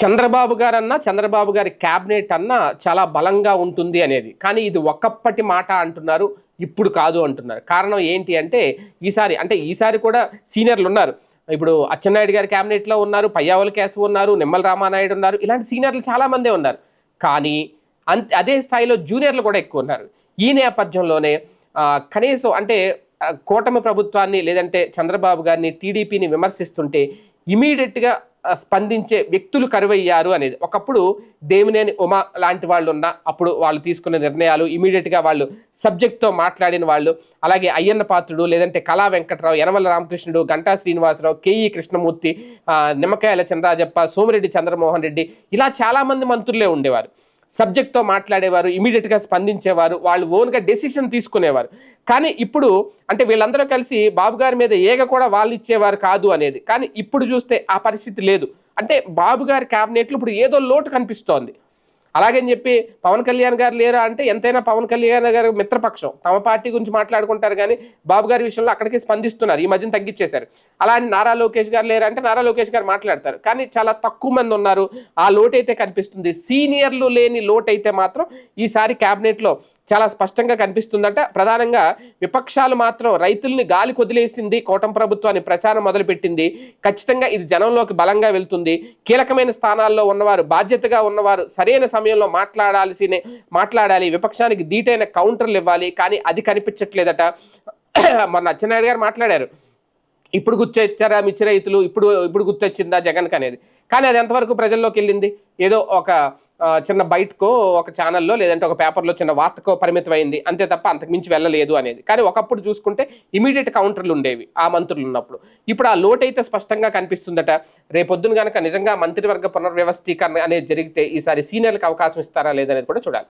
చంద్రబాబు గారు అన్నా చంద్రబాబు గారి క్యాబినెట్ అన్నా చాలా బలంగా ఉంటుంది అనేది. కానీ ఇది ఒక్కప్పటి మాట అంటున్నారు ఇప్పుడు కాదు అంటున్నారు. కారణం ఏంటి అంటే ఈసారి అంటే ఈసారి కూడా సీనియర్లు ఉన్నారు. ఇప్పుడు అచ్చెన్నాయుడు గారి క్యాబినెట్లో ఉన్నారు పయ్యావుల కేశవ్ ఉన్నారు నిమ్మల రామానాయుడు ఉన్నారు. ఇలాంటి సీనియర్లు చాలామందే ఉన్నారు. కానీ అంత అదే స్థాయిలో జూనియర్లు కూడా ఎక్కువ ఉన్నారు. ఈ నేపథ్యంలోనే కనీసం అంటే కూటమి ప్రభుత్వాన్ని లేదంటే చంద్రబాబు గారిని టీడీపీని విమర్శిస్తుంటే ఇమీడియట్గా స్పందించే వ్యక్తులు కరువయ్యారు అనేది. ఒకప్పుడు దేవినేని ఉమా లాంటి వాళ్ళు ఉన్న అప్పుడు వాళ్ళు తీసుకున్న నిర్ణయాలు ఇమీడియట్గా వాళ్ళు సబ్జెక్ట్తో మాట్లాడిన వాళ్ళు. అలాగే అయ్యన్న పాత్రుడు లేదంటే కళా వెంకటరావు యనమల రామకృష్ణుడు గంటా శ్రీనివాసరావు కేఈ కృష్ణమూర్తి నిమ్మకాయల చంద్రాజప్ప సోమిరెడ్డి చంద్రమోహన్ రెడ్డి ఇలా చాలామంది మంత్రులే ఉండేవారు. సబ్జెక్ట్తో మాట్లాడేవారు ఇమీడియట్గా స్పందించేవారు వాళ్ళు ఓన్గా డెసిషన్ తీసుకునేవారు. కానీ ఇప్పుడు అంటే వీళ్ళందరూ కలిసి బాబు గారి మీద ఏగ కూడా వాళ్ళు ఇచ్చేవారు కాదు అనేది. కానీ ఇప్పుడు చూస్తే ఆ పరిస్థితి లేదు. అంటే బాబు గారి క్యాబినెట్లు ఇప్పుడు ఏదో లోటు కనిపిస్తోంది. అలాగని చెప్పి పవన్ కళ్యాణ్ గారు లేరా అంటే ఎంతైనా పవన్ కళ్యాణ్ గారు మిత్రపక్షం. తమ పార్టీ గురించి మాట్లాడుకుంటారు కానీ బాబు గారి విషయంలో అక్కడికి స్పందిస్తున్నారు. ఈ మధ్యన తగ్గించేశారు అలా అని నారా లోకేష్ గారు లేరా అంటే నారా లోకేష్ గారు మాట్లాడతారు. కానీ చాలా తక్కువ మంది ఉన్నారు. ఆ లోటు అయితే కనిపిస్తుంది. సీనియర్లు లేని లోటు అయితే మాత్రం ఈసారి క్యాబినెట్లో చాలా స్పష్టంగా కనిపిస్తుందట. ప్రధానంగా విపక్షాలు మాత్రం రైతుల్ని గాలి కొదిలేసింది కోటం ప్రభుత్వాన్ని ప్రచారం మొదలుపెట్టింది. ఖచ్చితంగా ఇది జనంలోకి బలంగా వెళ్తుంది. కీలకమైన స్థానాల్లో ఉన్నవారు బాధ్యతగా ఉన్నవారు సరైన సమయంలో మాట్లాడాల్సిన మాట్లాడాలి. విపక్షానికి ధీటైన కౌంటర్లు ఇవ్వాలి. కానీ అది కనిపించట్లేదట. మొన్న అచ్చెన్నాయుడు గారు మాట్లాడారు. ఇప్పుడు గుర్తొచ్చారా మిర్చి రైతులు? ఇప్పుడు ఇప్పుడు గుర్తొచ్చిందా జగన్కి అనేది? కానీ అది ఎంతవరకు ప్రజల్లోకి వెళ్ళింది? ఏదో ఒక చిన్న బయటకో ఒక ఛానల్లో లేదంటే ఒక పేపర్లో చిన్న వార్తకో పరిమితమైంది. అంతే తప్ప అంతకు మించి వెళ్ళలేదు అనేది. కానీ ఒకప్పుడు చూసుకుంటే ఇమీడియట్ కౌంటర్లు ఉండేవి ఆ మంత్రులు ఉన్నప్పుడు. ఇప్పుడు ఆ లోటు అయితే స్పష్టంగా కనిపిస్తుందట. రేపొద్దున కనుక నిజంగా మంత్రివర్గ పునర్వ్యవస్థీకరణ అనేది జరిగితే ఈసారి సీనియర్లకు అవకాశం ఇస్తారా లేదనేది కూడా చూడాలి.